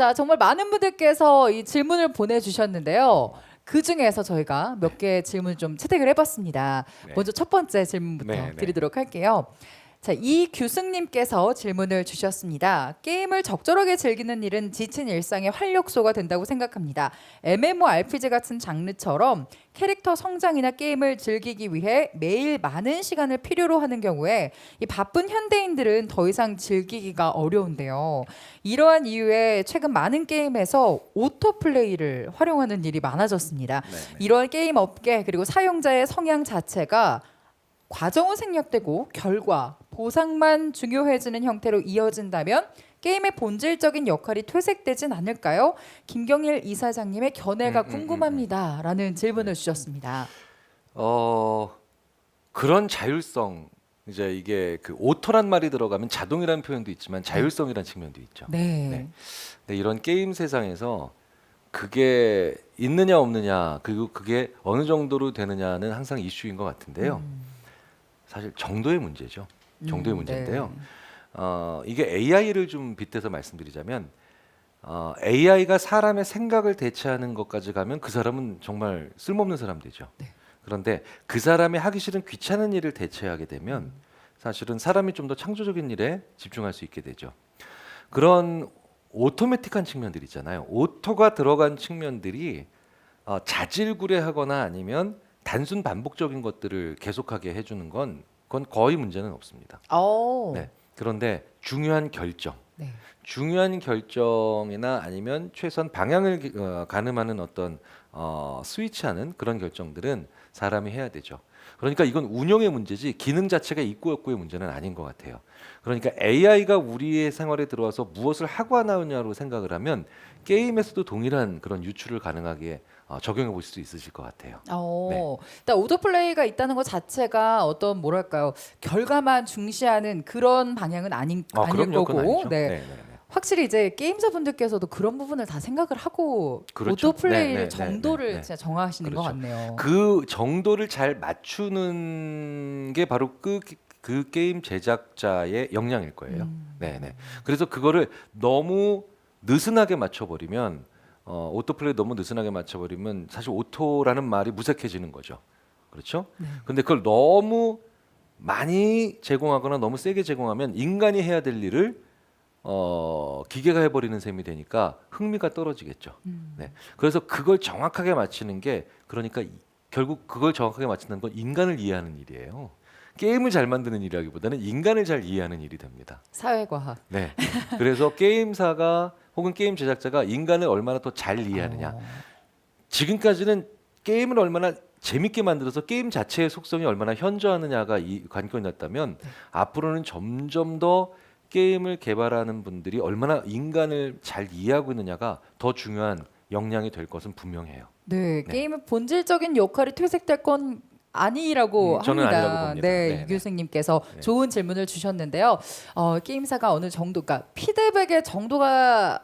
자, 정말 많은 분들께서 이 질문을 보내주셨는데요. 그 중에서 저희가 몇 개 질문 좀 채택을 해봤습니다. 네. 먼저 첫 번째 질문부터 네, 네. 드리도록 할게요. 자, 이규승님께서 질문을 주셨습니다. 게임을 적절하게 즐기는 일은 지친 일상의 활력소가 된다고 생각합니다. MMORPG 같은 장르처럼 캐릭터 성장이나 게임을 즐기기 위해 매일 많은 시간을 필요로 하는 경우에 이 바쁜 현대인들은 더 이상 즐기기가 어려운데요. 이러한 이유에 최근 많은 게임에서 오토플레이를 활용하는 일이 많아졌습니다. 네, 네. 이러한 게임 업계 그리고 사용자의 성향 자체가 과정은 생략되고 결과 보상만 중요해지는 형태로 이어진다면 게임의 본질적인 역할이 퇴색되진 않을까요? 김경일 이사장님의 견해가 음, 음, 음, 궁금합니다라는 질문을 주셨습니다. 어 그런 자율성 이제 이게 그 오토란 말이 들어가면 자동이라는 표현도 있지만 자율성이라는 측면도 있죠. 네. 네. 근데 이런 게임 세상에서 그게 있느냐 없느냐 그리고 그게 어느 정도로 되느냐는 항상 이슈인 것 같은데요. 음. 사실 정도의 문제죠. 정도의 음, 문제인데요. 네. 어, 이게 AI를 좀 빗대서 말씀드리자면 어, AI가 사람의 생각을 대체하는 것까지 가면 그 사람은 정말 쓸모없는 사람 되죠. 네. 그런데 그 사람이 하기 싫은 귀찮은 일을 대체하게 되면 사실은 사람이 좀 더 창조적인 일에 집중할 수 있게 되죠. 그런 오토매틱한 측면들 있잖아요. 오토가 들어간 측면들이 어, 자질구레하거나 아니면 단순 반복적인 것들을 계속하게 해주는 건 그건 거의 문제는 없습니다. 어. 네. 그런데 중요한 결정, 네. 중요한 결정이나 아니면 최소한 방향을 기- 어, 가늠하는 어떤 어, 스위치하는 그런 결정들은 사람이 해야 되죠. 그러니까 이건 운영의 문제지 기능 자체가 있고 없고의 문제는 아닌 것 같아요. 그러니까 AI가 우리의 생활에 들어와서 무엇을 하고 나오냐로 생각을 하면 게임에서도 동일한 그런 유출을 가능하게 어, 적용해 보실 수 있으실 것 같아요. 어, 일단 오토플레이가 있다는 것 자체가 어떤 뭐랄까요 결과만 중시하는 그런 방향은 아닌 아, 아닐 그럼요, 거고. 네. 네, 네, 네. 확실히 이제 게임사분들께서도 그런 부분을 다 생각을 하고 그렇죠. 오토 플레이 네, 네, 정도를 네, 네. 진짜 정하시는 것 그렇죠. 같네요. 그 정도를 잘 맞추는 게 바로 그, 그 게임 제작자의 역량일 거예요. 음. 네 네. 그래서 그거를 너무 느슨하게 맞춰버리면 어, 오토플레이 너무 느슨하게 맞춰버리면 사실 오토라는 말이 무색해지는 거죠. 그렇죠? 네. 근데 그걸 너무 많이 제공하거나 너무 세게 제공하면 인간이 해야 될 일을 어, 기계가 해버리는 셈이 되니까 흥미가 떨어지겠죠. 음. 네. 그래서 그걸 정확하게 맞히는 게 그러니까 이- 결국 그걸 정확하게 맞추는 건 인간을 이해하는 일이에요. 게임을 잘 만드는 일이라기보다는 인간을 잘 이해하는 일이 됩니다. 사회과학. 네. 그래서 게임사가 혹은 게임 제작자가 인간을 얼마나 더 잘 이해하느냐. 어. 지금까지는 게임을 얼마나 재밌게 만들어서 게임 자체의 속성이 얼마나 현저하느냐가 이 관건이었다면 앞으로는 점점 더 게임을 개발하는 분들이 얼마나 인간을 잘 이해하고 있느냐가 더 중요한 역량이 될 것은 분명해요. 네, 게임의 본질적인 역할이 퇴색될 건 아니라고 음, 저는 합니다. 아니라고 봅니다. 네, 네, 네. 이교수님께서 네. 좋은 질문을 주셨는데요. 어, 게임사가 어느 정도, 그러니까 피드백의 정도가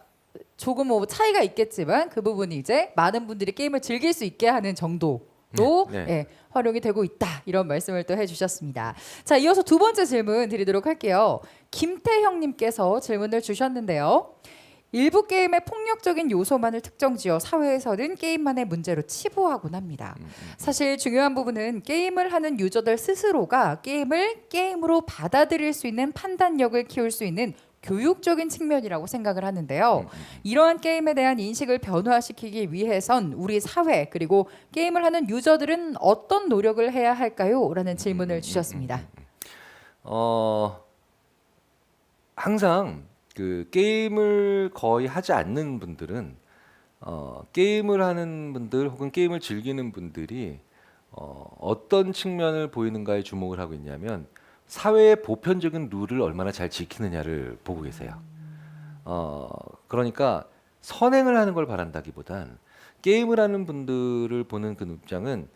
조금 뭐 차이가 있겠지만 그 부분이 이제 많은 분들이 게임을 즐길 수 있게 하는 정도 로 네, 네. 예, 활용이 되고 있다 이런 말씀을 또 해주셨습니다. 자, 이어서 두 번째 질문 드리도록 할게요. 김태형님께서 질문을 주셨는데요. 일부 게임의 폭력적인 요소만을 특정지어 사회에서는 게임만의 문제로 치부하곤 합니다. 음, 사실 중요한 부분은 게임을 하는 유저들 스스로가 게임을 게임으로 받아들일 수 있는 판단력을 키울 수 있는 교육적인 측면이라고 생각을 하는데요. 이러한 게임에 대한 인식을 변화시키기 위해선 우리 사회 그리고 게임을 하는 유저들은 어떤 노력을 해야 할까요? 라는 질문을 주셨습니다. 어 항상 그 게임을 거의 하지 않는 분들은 어 게임을 하는 분들 혹은 게임을 즐기는 분들이 어 어떤 측면을 보이는가에 주목을 하고 있냐면 사회의 보편적인 룰을 얼마나 잘 지키느냐를 보고 계세요. 어 그러니까 선행을 하는 걸 바란다기보단 게임을 하는 분들을 보는 그 입장은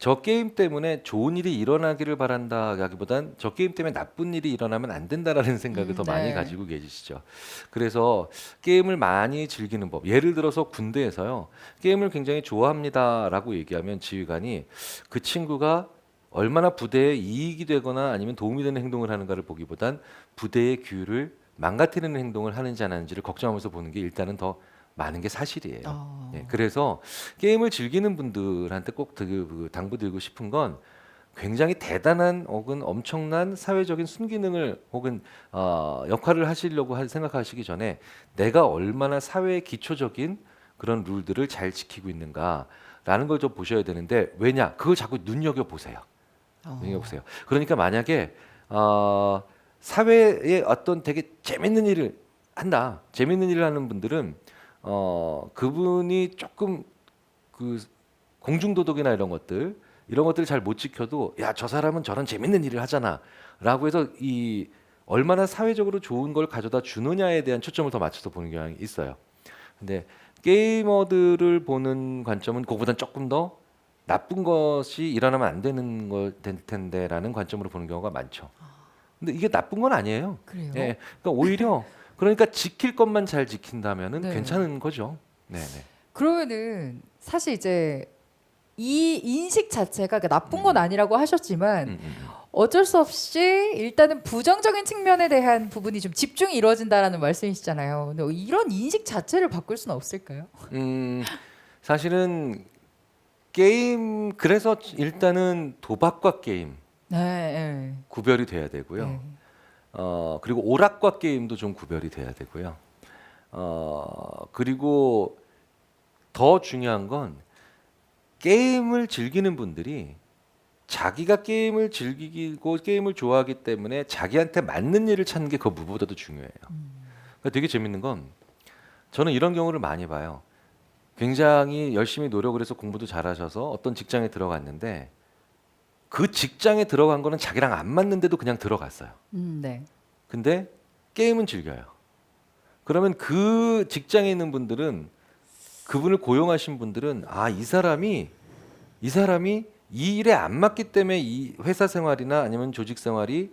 저 게임 때문에 좋은 일이 일어나기를 바란다기보단 저 게임 때문에 나쁜 일이 일어나면 안 된다라는 생각을 음, 더 많이 네. 가지고 계시죠. 그래서 게임을 많이 즐기는 법. 예를 들어서 군대에서요. 게임을 굉장히 좋아합니다라고 얘기하면 지휘관이 그 친구가 얼마나 부대에 이익이 되거나 아니면 도움이 되는 행동을 하는가를 보기보단 부대의 규율을 망가뜨리는 행동을 하는지 안 하는지를 걱정하면서 보는 게 일단은 더 많은 게 사실이에요. 어. 예, 그래서 게임을 즐기는 분들한테 꼭 드- 그 당부드리고 싶은 건 굉장히 대단한 혹은 엄청난 사회적인 순기능을 혹은 어, 역할을 하시려고 하- 생각하시기 전에 내가 얼마나 사회의 기초적인 그런 룰들을 잘 지키고 있는가라는 걸 좀 보셔야 되는데 왜냐 그걸 자꾸 눈여겨 보세요. 어. 눈여겨 보세요. 그러니까 만약에 어, 사회에 어떤 되게 재밌는 일을 한다, 재밌는 일을 하는 분들은 어, 그분이 조금 그 공중도덕이나 이런 것들 이런 것들을 잘 못 지켜도 야 저 사람은 저런 재밌는 일을 하잖아라고 해서 이 얼마나 사회적으로 좋은 걸 가져다 주느냐에 대한 초점을 더 맞춰서 보는 경향이 있어요. 근데 게이머들을 보는 관점은 그거보단 조금 더 나쁜 것이 일어나면 안 되는 걸될 텐데라는 관점으로 보는 경우가 많죠. 근데 이게 나쁜 건 아니에요. 그래요. 예, 그러니까 오히려 그러니까 지킬 것만 잘 지킨다면은 네. 괜찮은 거죠. 네, 네. 그러면은 사실 이제 이 인식 자체가 그러니까 나쁜 건 아니라고 하셨지만 음, 음, 음. 어쩔 수 없이 일단은 부정적인 측면에 대한 부분이 좀 집중이 이루어진다라는 말씀이시잖아요. 근데 이런 인식 자체를 바꿀 수는 없을까요? 음, 사실은 게임 그래서 일단은 도박과 게임 네. 네. 구별이 돼야 되고요. 네. 어 그리고 오락과 게임도 좀 구별이 돼야 되고요. 어 그리고 더 중요한 건 게임을 즐기는 분들이 자기가 게임을 즐기고 게임을 좋아하기 때문에 자기한테 맞는 일을 찾는 게 그 무엇보다도 중요해요. 그러니까 되게 재밌는 건 저는 이런 경우를 많이 봐요. 굉장히 열심히 노력을 해서 공부도 잘하셔서 어떤 직장에 들어갔는데 그 직장에 들어간 거는 자기랑 안 맞는데도 그냥 들어갔어요. 음, 네. 근데 게임은 즐겨요. 그러면 그 직장에 있는 분들은 그분을 고용하신 분들은 아 이 사람이 이 사람이 이 일에 안 맞기 때문에 이 회사 생활이나 아니면 조직 생활이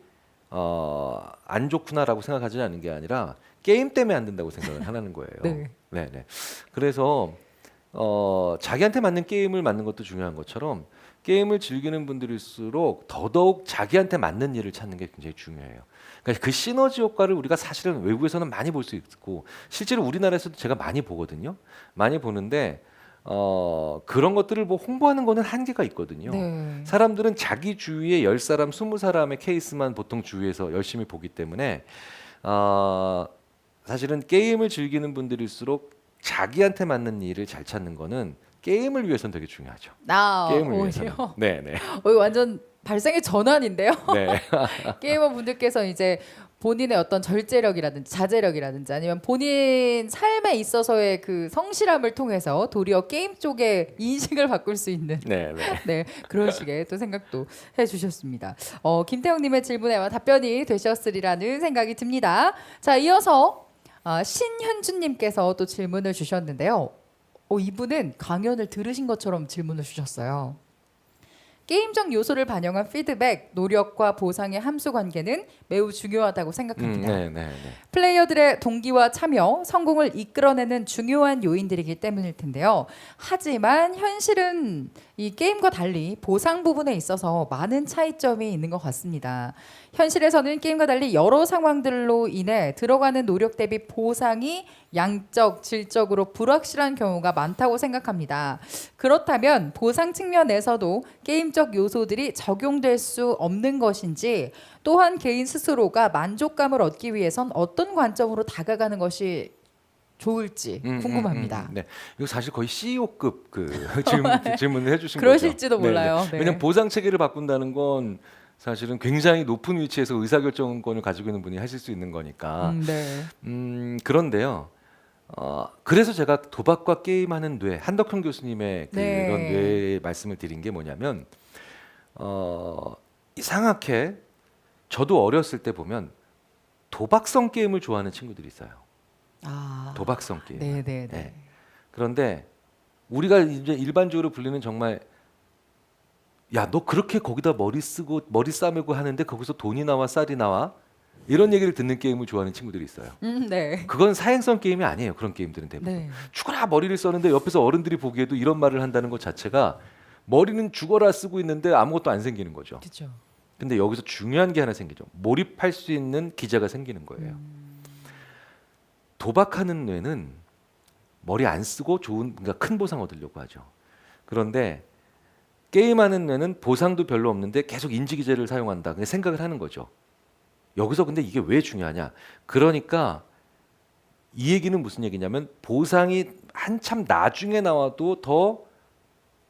어, 안 좋구나라고 생각하지 않는 게 아니라 게임 때문에 안 된다고 생각을 하는 거예요. 네. 네, 네. 그래서 어, 자기한테 맞는 게임을 맞는 것도 중요한 것처럼 게임을 즐기는 분들일수록 더더욱 자기한테 맞는 일을 찾는 게 굉장히 중요해요. 그러니까 그 시너지 효과를 우리가 사실은 외국에서는 많이 볼 수 있고 실제로 우리나라에서도 제가 많이 보거든요. 많이 보는데 어, 그런 것들을 뭐 홍보하는 거는 한계가 있거든요. 네. 사람들은 자기 주위에 열 사람, 스무 사람의 케이스만 보통 주위에서 열심히 보기 때문에 어, 사실은 게임을 즐기는 분들일수록 자기한테 맞는 일을 잘 찾는 거는 게임을 위해서는 되게 중요하죠. 나 게임을 오히려 위해서는. 네, 네. 어, 이거 완전 발상의 전환인데요. 네. 게이머 분들께서 이제 본인의 어떤 절제력이라든지 자제력이라든지 아니면 본인 삶에 있어서의 그 성실함을 통해서 도리어 게임 쪽의 인식을 바꿀 수 있는 네, 네. 네 그런 식의 또 생각도 해주셨습니다. 어, 김태형님의 질문에 답변이 되셨으리라는 생각이 듭니다. 자 이어서 아, 신현주님께서 또 질문을 주셨는데요. 어, 이분은 강연을 들으신 것처럼 질문을 주셨어요. 게임적 요소를 반영한 피드백, 노력과 보상의 함수 관계는 매우 중요하다고 음, 생각합니다. 네, 네, 네. 플레이어들의 동기와 참여, 성공을 이끌어내는 중요한 요인들이기 때문일 텐데요. 하지만 현실은 이 게임과 달리 보상 부분에 있어서 많은 차이점이 있는 것 같습니다. 현실에서는 게임과 달리 여러 상황들로 인해 들어가는 노력 대비 보상이 양적, 질적으로 불확실한 경우가 많다고 생각합니다. 그렇다면 보상 측면에서도 게임적 요소들이 적용될 수 없는 것인지 또한 개인 스스로가 만족감을 얻기 위해선 어떤 관점으로 다가가는 것이 좋을지 음, 음, 궁금합니다. 음, 네. 이거 사실 거의 CEO급 그 질문, 질문을 해주신 그러실지도 거죠. 네, 네. 몰라요. 네. 왜냐면 보상 체계를 바꾼다는 건 사실은 굉장히 높은 위치에서 의사결정권을 가지고 있는 분이 하실 수 있는 거니까. 음, 네. 음, 그런데요. 어, 그래서 제가 도박과 게임하는 뇌 한덕형 교수님의 그런 네. 뇌의 말씀을 드린 게 뭐냐면 어, 이상하게 저도 어렸을 때 보면 도박성 게임을 좋아하는 친구들이 있어요. 아, 도박성 게임. 네, 네, 네. 네. 그런데 우리가 이제 일반적으로 불리는 정말 야 너 그렇게 거기다 머리 쓰고 머리 싸매고 하는데 거기서 돈이 나와 쌀이 나와 이런 얘기를 듣는 게임을 좋아하는 친구들이 있어요. 음, 네. 그건 사행성 게임이 아니에요. 그런 게임들은 대부분 네. 죽어라 머리를 썼는데 옆에서 어른들이 보기에도 이런 말을 한다는 것 자체가 머리는 죽어라 쓰고 있는데 아무것도 안 생기는 거죠. 그렇죠. 근데 여기서 중요한 게 하나 생기죠. 몰입할 수 있는 기자가 생기는 거예요. 도박하는 뇌는 머리 안 쓰고 좋은 그러니까 큰 보상 얻으려고 하죠. 그런데 게임하는 뇌는 보상도 별로 없는데 계속 인지 기제를 사용한다. 그냥 생각을 하는 거죠. 여기서 근데 이게 왜 중요하냐? 그러니까 이 얘기는 무슨 얘기냐면 보상이 한참 나중에 나와도 더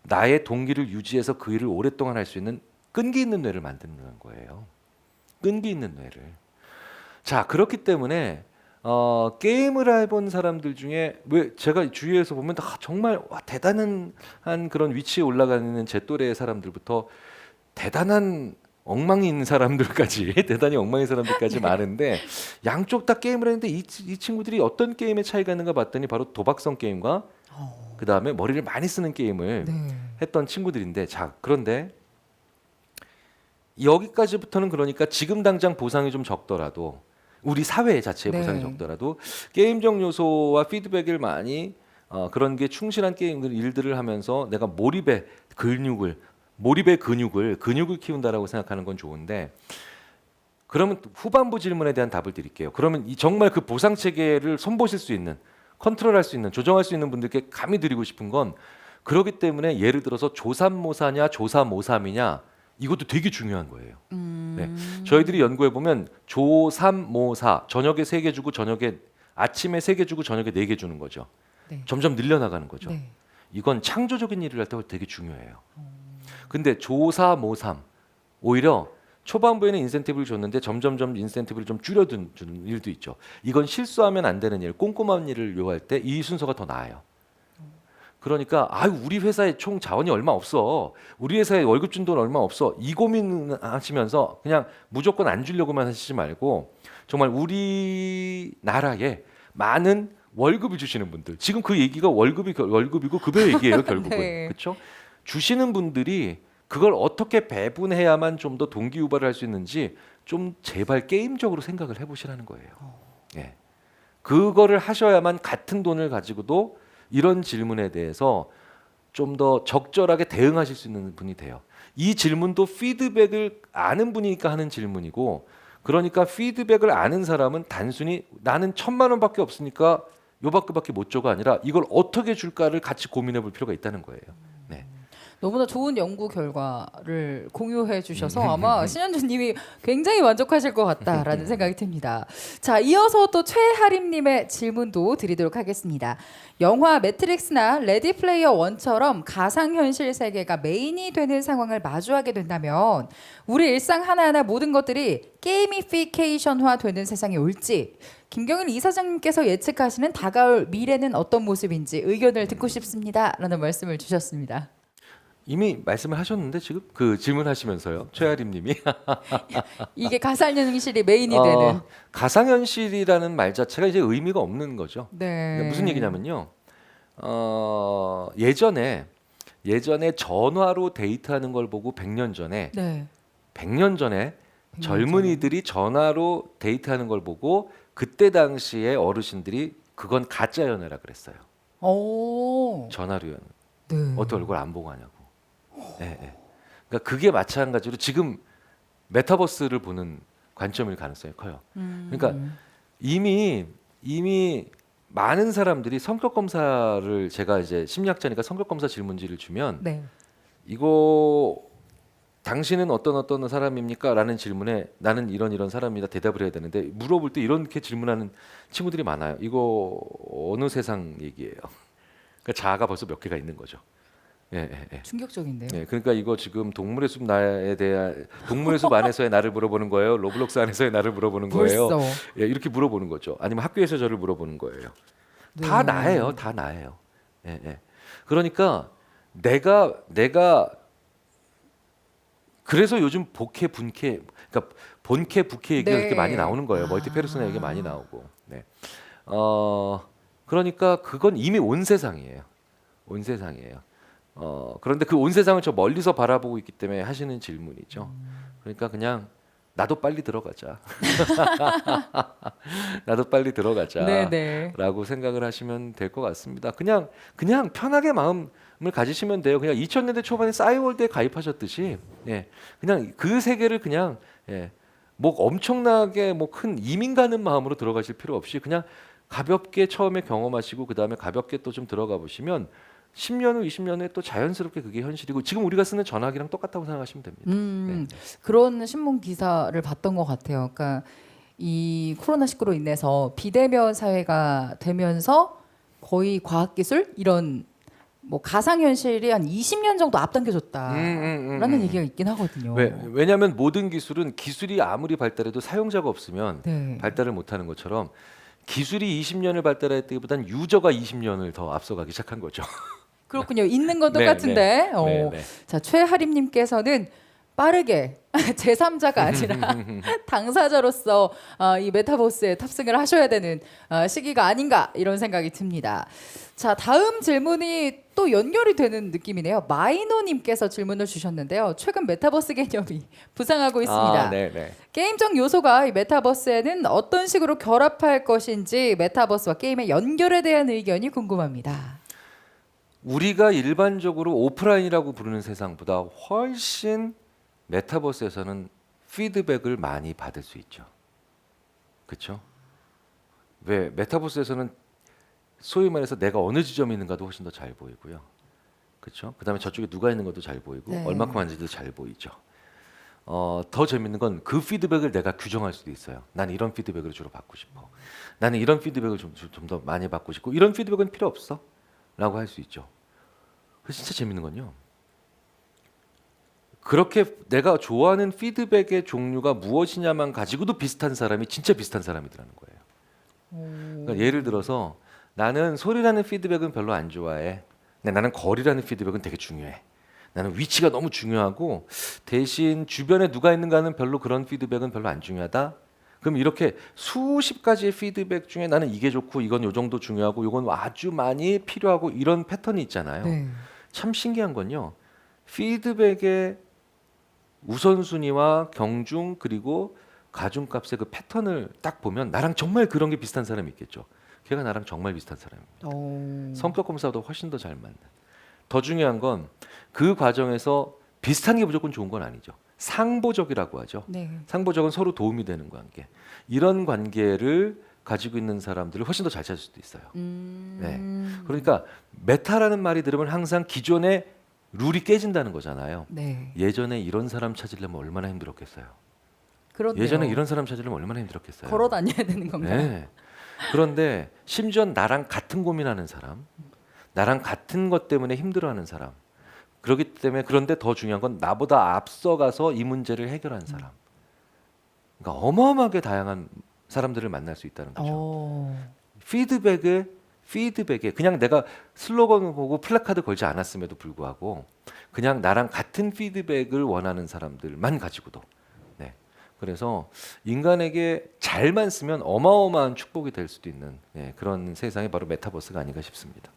나의 동기를 유지해서 그 일을 오랫동안 할 수 있는 끈기 있는 뇌를 만드는 거예요. 끈기 있는 뇌를. 자 그렇기 때문에 어, 게임을 해본 사람들 중에 왜 제가 주위에서 보면 아, 정말 와, 대단한 한 그런 위치에 올라가는 제 또래의 사람들부터 대단한 엉망이 있는 사람들까지 대단히 엉망인 사람들까지 많은데 양쪽 다 게임을 했는데 이, 이 친구들이 어떤 게임의 차이가 있는가 봤더니 바로 도박성 게임과 그 다음에 머리를 많이 쓰는 게임을 네. 했던 친구들인데 자 그런데 여기까지부터는 그러니까 지금 당장 보상이 좀 적더라도 우리 사회 자체의 네. 보상이 적더라도 게임적 요소와 피드백을 많이 어, 그런 게 충실한 게임 일들을 하면서 내가 몰입의 근육을 몰입의 근육을 근육을 키운다라고 생각하는 건 좋은데 그러면 후반부 질문에 대한 답을 드릴게요. 그러면 이 정말 그 보상 체계를 손보실 수 있는 컨트롤할 수 있는 조정할 수 있는 분들께 감히 드리고 싶은 건 그렇기 때문에 예를 들어서 조삼모사냐 조사모삼이냐 이것도 되게 중요한 거예요. 음. 네. 저희들이 연구해 보면 조삼모사 저녁에 세 개 주고 저녁에 아침에 세 개 주고 저녁에 네 개 주는 거죠. 네. 점점 늘려나가는 거죠. 네. 이건 창조적인 일을 할 때 되게 중요해요. 근데 조사모삼 오히려 초반부에는 인센티브를 줬는데 점점점 인센티브를 좀 줄여둔 주는 일도 있죠. 이건 실수하면 안 되는 일, 꼼꼼한 일을 요할 때 이 순서가 더 나아요. 그러니까 아유 우리 회사에 총 자원이 얼마 없어. 우리 회사에 월급 준 돈 얼마 없어. 이 고민 하시면서 그냥 무조건 안 주려고만 하시지 말고 정말 우리 나라에 많은 월급을 주시는 분들 지금 그 얘기가 월급이 결- 월급이고 급여 얘기예요 결국은 네. 그렇죠 주시는 분들이 그걸 어떻게 배분해야만 좀 더 동기 유발을 할 수 있는지 좀 제발 게임적으로 생각을 해보시라는 거예요. 예, 그거를 하셔야만 같은 돈을 가지고도 이런 질문에 대해서 좀 더 적절하게 대응하실 수 있는 분이 돼요. 이 질문도 피드백을 아는 분이니까 하는 질문이고 그러니까 피드백을 아는 사람은 단순히 나는 천만 원밖에 없으니까 요밖에밖에 못 줘가 아니라 이걸 어떻게 줄까를 같이 고민해 볼 필요가 있다는 거예요. 네. 너무나 좋은 연구 결과를 공유해 주셔서 음. 아마 신현주님이 굉장히 만족하실 것 같다라는 생각이 듭니다. 자, 이어서 또 최하림님의 질문도 드리도록 하겠습니다. 영화 매트릭스나 레디 플레이어 원처럼 가상 현실 세계가 메인이 되는 상황을 마주하게 된다면 우리 일상 하나하나 모든 것들이 게이미피케이션화 되는 세상이 올지 김경일 이사장님께서 예측하시는 다가올 미래는 어떤 모습인지 의견을 듣고 싶습니다라는 말씀을 주셨습니다. 이미 말씀을 하셨는데 지금 그 질문하시면서요 최아림님이 이게 가상현실이 메인이 어, 되는. 가상현실이라는 말 자체가 이제 의미가 없는 거죠. 네. 그러니까 무슨 얘기냐면요. 어, 예전에 예전에 전화로 데이트하는 걸 보고 100년 전에 네. 100년 전에 100년 젊은이들이 전화로 데이트하는 걸 보고 그때 당시에 어르신들이 그건 가짜 연애라 그랬어요. 오. 전화로 연애. 네. 어떻게 얼굴 안 보고 하냐고. 예, 예. 그러니까 그게 마찬가지로 지금 메타버스를 보는 관점일 가능성이 커요. 음. 그러니까 이미 이미 많은 사람들이 성격 검사를 제가 이제 심리학자니까 성격 검사 질문지를 주면 네. 이거 당신은 어떤 어떤 사람입니까?라는 질문에 나는 이런 이런 사람이다 대답을 해야 되는데 물어볼 때 이렇게 질문하는 친구들이 많아요. 이거 어느 세상 얘기예요. 그러니까 자아가 벌써 몇 개가 있는 거죠. 예, 예, 예. 충격적인데요. 예, 그러니까 이거 지금 동물의 숲 나에 대한 동물의 숲 안에서의 나를 물어보는 거예요. 로블록스 안에서의 나를 물어보는 거예요. 벌써. 예, 이렇게 물어보는 거죠. 아니면 학교에서 저를 물어보는 거예요. 네. 다 나예요. 다 나예요. 예, 예. 그러니까 내가 내가 그래서 요즘 복해 분캐 그러니까 본캐 부캐 얘기가 네. 그렇게 많이 나오는 거예요. 아. 멀티 페르소나 얘기 많이 나오고. 네. 어 그러니까 그건 이미 온 세상이에요. 온 세상이에요. 어 그런데 그 온 세상을 저 멀리서 바라보고 있기 때문에 하시는 질문이죠. 그러니까 그냥 나도 빨리 들어가자. 나도 빨리 들어가자. 네, 네. 라고 생각을 하시면 될 것 같습니다. 그냥 그냥 편하게 마음을 가지시면 돼요. 그냥 2000년대 초반에 싸이월드에 가입하셨듯이 예. 그냥 그 세계를 그냥 예. 뭐 엄청나게 뭐 큰 이민 가는 마음으로 들어가실 필요 없이 그냥 가볍게 처음에 경험하시고 그 다음에 가볍게 또 좀 들어가 보시면 10년 후, 20년 후에 또 자연스럽게 그게 현실이고 지금 우리가 쓰는 전화기랑 똑같다고 생각하시면 됩니다. 음, 네. 그런 신문 기사를 봤던 것 같아요. 그러니까 이 코로나 19로 인해서 비대면 사회가 되면서 거의 과학기술 이런 뭐 가상현실이 한 20년 정도 앞당겨졌다라는 음, 음, 음, 음. 얘기가 있긴 하거든요. 왜, 왜냐하면 모든 기술은 기술이 아무리 발달해도 사용자가 없으면 네. 발달을 못하는 것처럼 기술이 20년을 발달했다기보단 유저가 20년을 더 앞서가기 시작한 거죠. 그렇군요. 있는 건 네, 똑같은데. 어. 네, 네. 자 최하림님께서는 빠르게 제3자가 아니라 당사자로서 어, 이 메타버스에 탑승을 하셔야 되는 어, 시기가 아닌가 이런 생각이 듭니다. 자 다음 질문이 또 연결이 되는 느낌이네요. 마이노님께서 질문을 주셨는데요. 최근 메타버스 개념이 부상하고 있습니다. 아, 네, 네. 게임적 요소가 이 메타버스에는 어떤 식으로 결합할 것인지 메타버스와 게임의 연결에 대한 의견이 궁금합니다. 우리가 일반적으로 오프라인이라고 부르는 세상보다 훨씬 메타버스에서는 피드백을 많이 받을 수 있죠. 그렇죠? 왜 메타버스에서는 소위 말해서 내가 어느 지점에 있는가도 훨씬 더 잘 보이고요. 그렇죠? 그다음에 저쪽에 누가 있는 것도 잘 보이고 네. 얼마큼 하는지도 잘 보이죠. 어, 더 재밌는 건 그 피드백을 내가 규정할 수도 있어요. 나는 이런 피드백을 주로 받고 싶어. 나는 이런 피드백을 좀좀더 많이 받고 싶고 이런 피드백은 필요 없어. 라고 할 수 있죠. 진짜 재밌는 건요. 그렇게 내가 좋아하는 피드백의 종류가 무엇이냐만 가지고도 비슷한 사람이 진짜 비슷한 사람이더라는 거예요. 그러니까 예를 들어서 나는 소리라는 피드백은 별로 안 좋아해. 근데 나는 거리라는 피드백은 되게 중요해. 나는 위치가 너무 중요하고 대신 주변에 누가 있는가는 별로 그런 피드백은 별로 안 중요하다. 그럼 이렇게 수십 가지의 피드백 중에 나는 이게 좋고 이건 요 정도 중요하고 이건 아주 많이 필요하고 이런 패턴이 있잖아요. 네. 참 신기한 건요. 피드백의 우선순위와 경중 그리고 가중값의 그 패턴을 딱 보면 나랑 정말 그런 게 비슷한 사람이 있겠죠. 걔가 나랑 정말 비슷한 사람입니다. 오. 성격 검사보다 훨씬 더 잘 맞는. 더 중요한 건 그 과정에서 비슷한 게 무조건 좋은 건 아니죠. 상보적이라고 하죠. 네. 상보적은 서로 도움이 되는 관계. 이런 관계를 가지고 있는 사람들을 훨씬 더 잘 찾을 수도 있어요. 음. 네. 그러니까 메타라는 말이 들으면 항상 기존의 룰이 깨진다는 거잖아요. 네. 예전에 이런 사람 찾으려면 얼마나 힘들었겠어요. 그런데요. 예전에 이런 사람 찾으려면 얼마나 힘들었겠어요. 걸어 다녀야 되는 건가요? 네. 그런데 심지어 나랑 같은 고민하는 사람, 나랑 같은 것 때문에 힘들어하는 사람. 그렇기 때문에 그런데 더 중요한 건 나보다 앞서가서 이 문제를 해결한 사람. 그러니까 어마어마하게 다양한 사람들을 만날 수 있다는 거죠. 어. 피드백에 피드백에 그냥 내가 슬로건을 보고 플래카드 걸지 않았음에도 불구하고 그냥 나랑 같은 피드백을 원하는 사람들만 가지고도 네 그래서 인간에게 잘만 쓰면 어마어마한 축복이 될 수도 있는 네, 그런 세상이 바로 메타버스가 아닌가 싶습니다.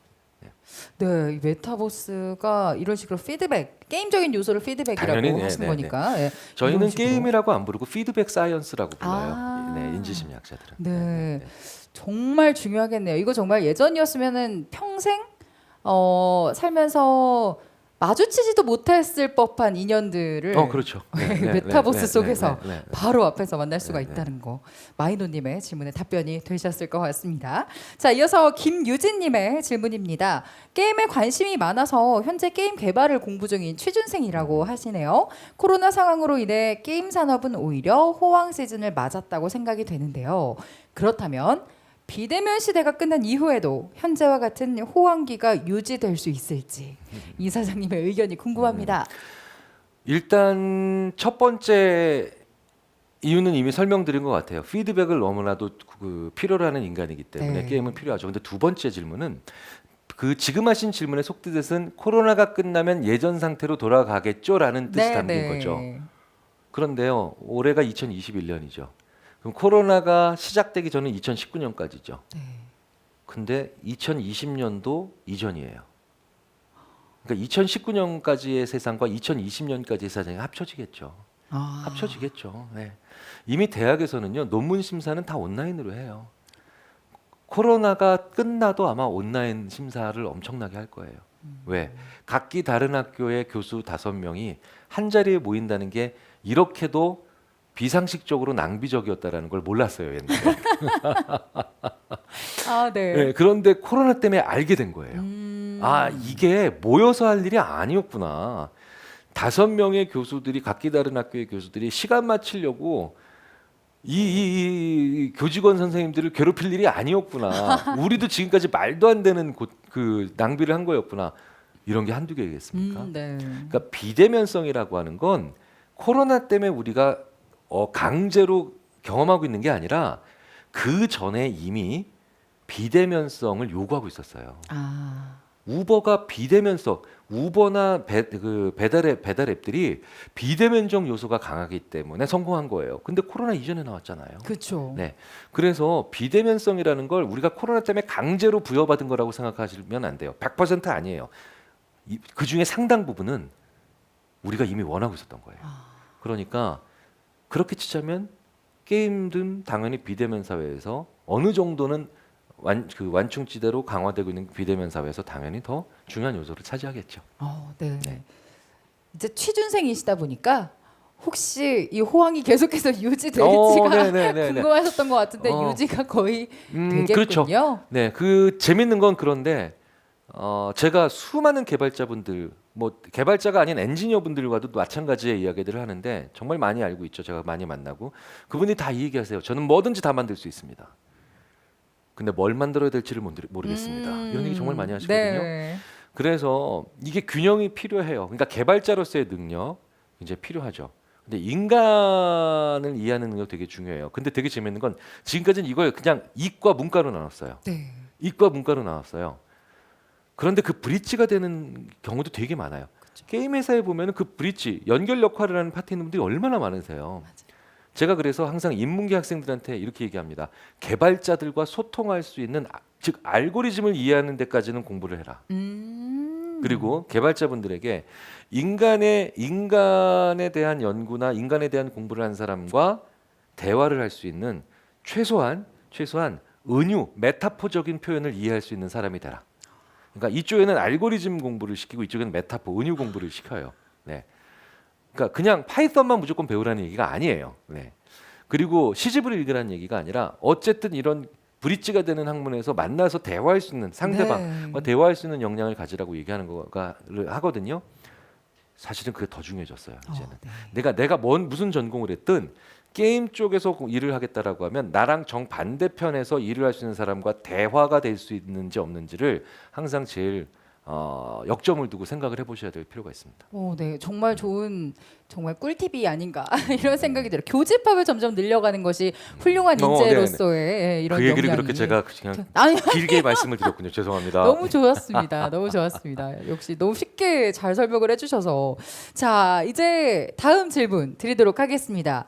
네, 이 메타버스가 이런 식으로 피드백, 게임적인 요소를 피드백이라고 당연히, 네, 하신 네, 거니까. 예. 저희는 이런 식으로. 게임이라고 안 부르고 피드백 사이언스라고 불러요. 아. 네, 인지심리학자들은. 네. 정말 중요하겠네요. 이거 정말 예전이었으면은 평생 어, 살면서 마주치지도 못했을 법한 인연들을 어 그렇죠. 네, 네, 메타버스 네, 네, 속에서 네, 네, 네. 바로 앞에서 만날 수가 네, 네. 있다는 거 마이노님의 질문에 답변이 되셨을 것 같습니다. 자 이어서 김유진님의 질문입니다. 게임에 관심이 많아서 현재 게임 개발을 공부 중인 취준생이라고 하시네요. 코로나 상황으로 인해 게임 산업은 오히려 호황 시즌을 맞았다고 생각이 되는데요. 그렇다면 비대면 시대가 끝난 이후에도 현재와 같은 호황기가 유지될 수 있을지 이 사장님의 의견이 궁금합니다. 일단 첫 번째 이유는 이미 설명드린 것 같아요. 피드백을 너무나도 그 필요로 하는 인간이기 때문에 네. 게임은 필요하죠. 근데 두 번째 질문은 그 지금 하신 질문의 속뜻은 코로나가 끝나면 예전 상태로 돌아가겠죠라는 뜻이 담긴 거죠. 그런데요, 올해가 2021년이죠. 그럼 코로나가 시작되기 전은 2019년까지죠. 네. 근데 2020년도 이전이에요. 그러니까 2019년까지의 세상과 2020년까지의 세상이 합쳐지겠죠. 아. 합쳐지겠죠. 네. 이미 대학에서는요 논문 심사는 다 온라인으로 해요. 코로나가 끝나도 아마 온라인 심사를 엄청나게 할 거예요. 왜? 각기 다른 학교의 교수 다섯 명이 한 자리에 모인다는 게 이렇게도 비상식적으로 낭비적이었다라는 걸 몰랐어요 옛날에. 아, 네. 네, 그런데 코로나 때문에 알게 된 거예요. 음. 아 이게 모여서 할 일이 아니었구나. 다섯 명의 교수들이 각기 다른 학교의 교수들이 시간 맞추려고 이, 이, 이 교직원 선생님들을 괴롭힐 일이 아니었구나. 우리도 지금까지 말도 안 되는 고- 그 낭비를 한 거였구나. 이런 게 한두 개겠습니까? 음, 네. 그러니까 비대면성이라고 하는 건 코로나 때문에 우리가 어, 강제로 경험하고 있는 게 아니라 그 전에 이미 비대면성을 요구하고 있었어요. 아. 우버가 비대면성, 우버나 배, 그 배달 배달 앱들이 비대면적 요소가 강하기 때문에 성공한 거예요. 근데 코로나 이전에 나왔잖아요. 그렇죠. 네. 그래서 비대면성이라는 걸 우리가 코로나 때문에 강제로 부여받은 거라고 생각하시면 안 돼요. 100% 아니에요. 이, 그 중에 상당 부분은 우리가 이미 원하고 있었던 거예요. 아. 그러니까 그렇게 치자면 게임든 당연히 비대면 사회에서 어느 정도는 완, 그 완충지대로 강화되고 있는 비대면 사회에서 당연히 더 중요한 요소를 차지하겠죠. 어, 네. 네. 이제 취준생이시다 보니까 혹시 이 호황이 계속해서 유지될지가 어, 네네네네. 궁금하셨던 것 같은데 어. 유지가 거의 음, 되겠군요. 그렇죠. 네, 그 재밌는 건 그런데 어, 제가 수많은 개발자분들, 뭐 개발자가 아닌 엔지니어 분들과도 마찬가지의 이야기들을 하는데 정말 많이 알고 있죠. 제가 많이 만나고 그분이 다 이 얘기하세요. 저는 뭐든지 다 만들 수 있습니다. 근데 뭘 만들어야 될지를 모르- 모르겠습니다. 음, 이런 얘기 정말 많이 하시거든요. 네. 그래서 이게 균형이 필요해요. 그러니까 개발자로서의 능력 이제 필요하죠. 근데 인간을 이해하는 능력 되게 중요해요. 근데 되게 재밌는 건 지금까지는 이걸 그냥 이과 문과로 나눴어요. 네. 이과 문과로 나눴어요. 그런데 그 브릿지가 되는 경우도 되게 많아요. 그쵸. 게임 회사에 보면은 그 브릿지 연결 역할을 하는 파트너분들이 얼마나 많으세요. 제가 그래서 항상 인문계 학생들한테 이렇게 얘기합니다. 개발자들과 소통할 수 있는 아- 즉 알고리즘을 이해하는 데까지는 공부를 해라. 음. 그리고 개발자분들에게 인간의 인간에 대한 연구나 인간에 대한 공부를 한 사람과 대화를 할 수 있는 최소한 최소한 은유 메타포적인 표현을 이해할 수 있는 사람이 되라. 그러니까 이쪽에는 알고리즘 공부를 시키고 이쪽에는 메타포 은유 공부를 시켜요. 네. 그러니까 그냥 파이썬만 무조건 배우라는 얘기가 아니에요. 네. 그리고 시집을 읽으라는 얘기가 아니라 어쨌든 이런 브릿지가 되는 학문에서 만나서 대화할 수 있는 상대방 네. 뭐 대화할 수 있는 역량을 가지라고 얘기하는 거가 하거든요. 사실은 그게 더 중요해졌어요. 이제는 어, 네. 내가 내가 뭔 무슨 전공을 했든 게임 쪽에서 일을 하겠다라고 하면 나랑 정 반대편에서 일을 할 수 있는 사람과 대화가 될 수 있는지 없는지를 항상 제일 어, 역점을 두고 생각을 해보셔야 될 필요가 있습니다. 오, 네, 정말 좋은 정말 꿀팁이 아닌가 이런 생각이 들어요. 교집합을 점점 늘려가는 것이 훌륭한 어, 인재로서의 예, 이런 그 얘기를. 그렇게 제가 그냥 아니 길게 말씀을 드렸군요. 죄송합니다. 너무 좋았습니다. 너무 좋았습니다. 역시 너무 쉽게 잘 설명을 해주셔서 자 이제 다음 질문 드리도록 하겠습니다.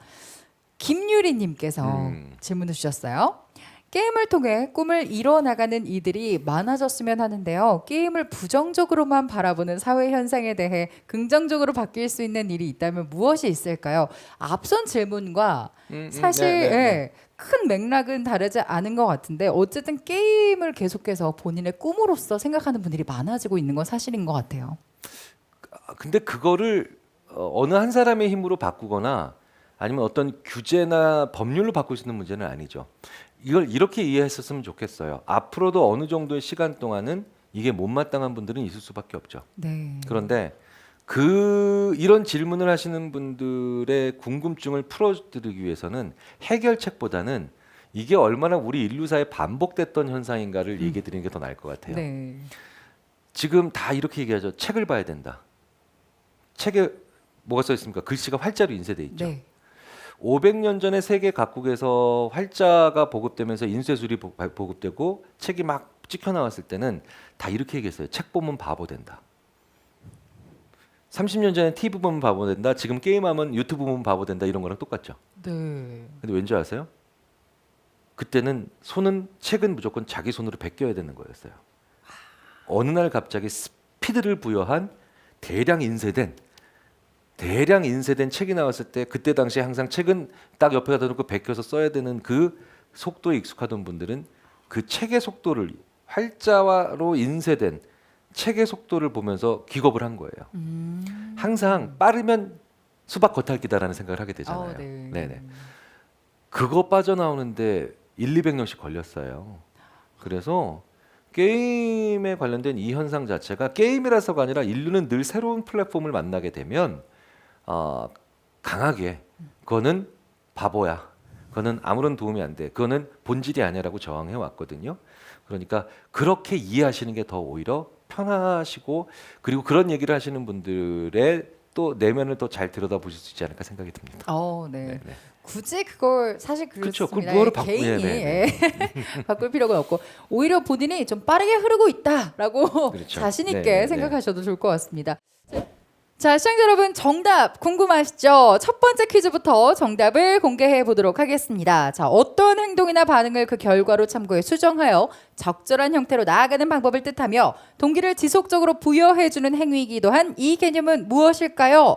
김유리님께서 음. 질문을 주셨어요. 게임을 통해 꿈을 이뤄나가는 이들이 많아졌으면 하는데요. 게임을 부정적으로만 바라보는 사회 현상에 대해 긍정적으로 바뀔 수 있는 일이 있다면 무엇이 있을까요? 앞선 질문과 음, 음, 사실 네, 네, 네. 예, 큰 맥락은 다르지 않은 것 같은데 어쨌든 게임을 계속해서 본인의 꿈으로서 생각하는 분들이 많아지고 있는 건 사실인 것 같아요. 아, 근데 그거를 어, 어느 한 사람의 힘으로 바꾸거나 아니면 어떤 규제나 법률로 바꿀 수 있는 문제는 아니죠. 이걸 이렇게 이해했었으면 좋겠어요. 앞으로도 어느 정도의 시간 동안은 이게 못마땅한 분들은 있을 수밖에 없죠. 네. 그런데 그 이런 질문을 하시는 분들의 궁금증을 풀어드리기 위해서는 해결책보다는 이게 얼마나 우리 인류사에 반복됐던 현상인가를 얘기해 드리는 게 더 나을 것 같아요. 네. 지금 다 이렇게 얘기하죠. 책을 봐야 된다. 책에 뭐가 써 있습니까? 글씨가 활자로 인쇄돼 있죠. 네. 500년 전에 세계 각국에서 활자가 보급되면서 인쇄술이 보- 보급되고 책이 막 찍혀 나왔을 때는 다 이렇게 얘기했어요. 책 보면 바보 된다. 30년 전에 TV 보면 바보 된다. 지금 게임하면 유튜브 보면 바보 된다. 이런 거랑 똑같죠. 네. 근데 왠지 아세요? 그때는 손은 책은 무조건 자기 손으로 베껴야 되는 거였어요. 어느 날 갑자기 스피드를 부여한 대량 인쇄된 대량 인쇄된 책이 나왔을 때 그때 당시에 항상 책은 딱 옆에 가다 놓고 베껴서 써야 되는 그 속도에 익숙하던 분들은 그 책의 속도를 활자로 인쇄된 책의 속도를 보면서 기겁을 한 거예요. 음. 항상 빠르면 수박 겉핥기다라는 생각을 하게 되잖아요. 어, 네. 네네. 그거 빠져나오는데 1, 200년씩 걸렸어요. 그래서 게임에 관련된 이 현상 자체가 게임이라서가 아니라 인류는 늘 새로운 플랫폼을 만나게 되면 어, 강하게 그거는 바보야. 그거는 아무런 도움이 안 돼. 그거는 본질이 아니라고 저항해 왔거든요. 그러니까 그렇게 이해하시는 게 더 오히려 편하시고 그리고 그런 얘기를 하시는 분들의 또 내면을 더 잘 들여다 보실 수 있지 않을까 생각이 듭니다. 어, 네. 네, 네. 굳이 그걸 사실 그렇죠. 그렇습니다. 뭐하러 바꾸- 개인이 예, 네, 예. 바꿀 필요가 없고 오히려 본인이 좀 빠르게 흐르고 있다라고 그렇죠. 자신 있게 네, 네, 생각하셔도 좋을 것 같습니다. 자, 시청자 여러분 정답 궁금하시죠? 첫 번째 퀴즈부터 정답을 공개해 보도록 하겠습니다. 자, 어떤 행동이나 반응을 그 결과로 참고해 수정하여 적절한 형태로 나아가는 방법을 뜻하며 동기를 지속적으로 부여해 주는 행위이기도 한 이 개념은 무엇일까요?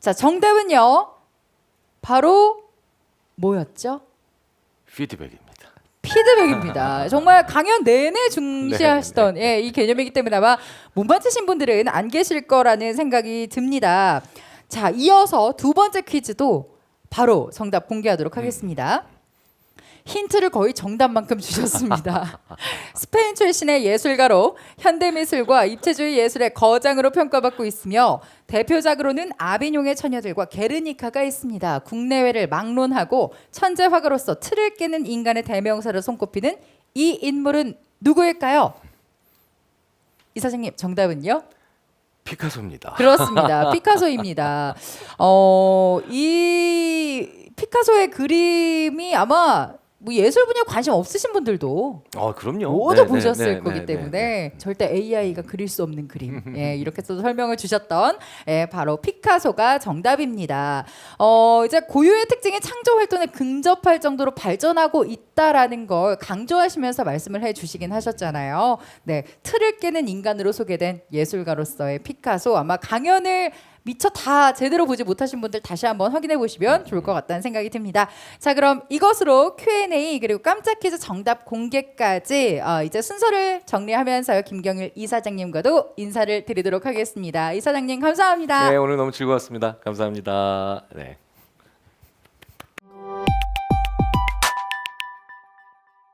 자, 정답은요. 바로 뭐였죠? 피드백입니다. 피드백입니다. 정말 강연 내내 중시하시던 예, 이 개념이기 때문에 아마 못 맞히신 분들은 안 계실 거라는 생각이 듭니다. 자, 이어서 두 번째 퀴즈도 바로 정답 공개하도록 하겠습니다. 힌트를 거의 정답만큼 주셨습니다. 스페인 출신의 예술가로 현대미술과 입체주의 예술의 거장으로 평가받고 있으며 대표작으로는 아비뇽의 처녀들과 게르니카가 있습니다. 국내외를 막론하고 천재 화가로서 틀을 깨는 인간의 대명사로 손꼽히는 이 인물은 누구일까요? 이 사장님 정답은요? 피카소입니다. 그렇습니다. 피카소입니다. 어, 이 피카소의 그림이 아마 뭐 예술 분야에 관심 없으신 분들도 어, 그럼요. 모두 네, 보셨을 네, 네, 거기 네, 때문에 네, 네. 절대 AI가 그릴 수 없는 그림. 예, 이렇게 또 설명을 주셨던 예, 바로 피카소가 정답입니다. 어, 이제 고유의 특징이 창조 활동에 근접할 정도로 발전하고 있다라는 걸 강조하시면서 말씀을 해 주시긴 하셨잖아요. 네, 틀을 깨는 인간으로 소개된 예술가로서의 피카소 아마 강연을 미처 다 제대로 보지 못하신 분들 다시 한번 확인해 보시면 좋을 것 같다는 생각이 듭니다. 자, 그럼 이것으로 Q&A 그리고 깜짝 퀴즈 정답 공개까지 어, 이제 순서를 정리하면서요. 김경일 이사장님과도 인사를 드리도록 하겠습니다. 이사장님 감사합니다. 네, 오늘 너무 즐거웠습니다. 감사합니다. 네.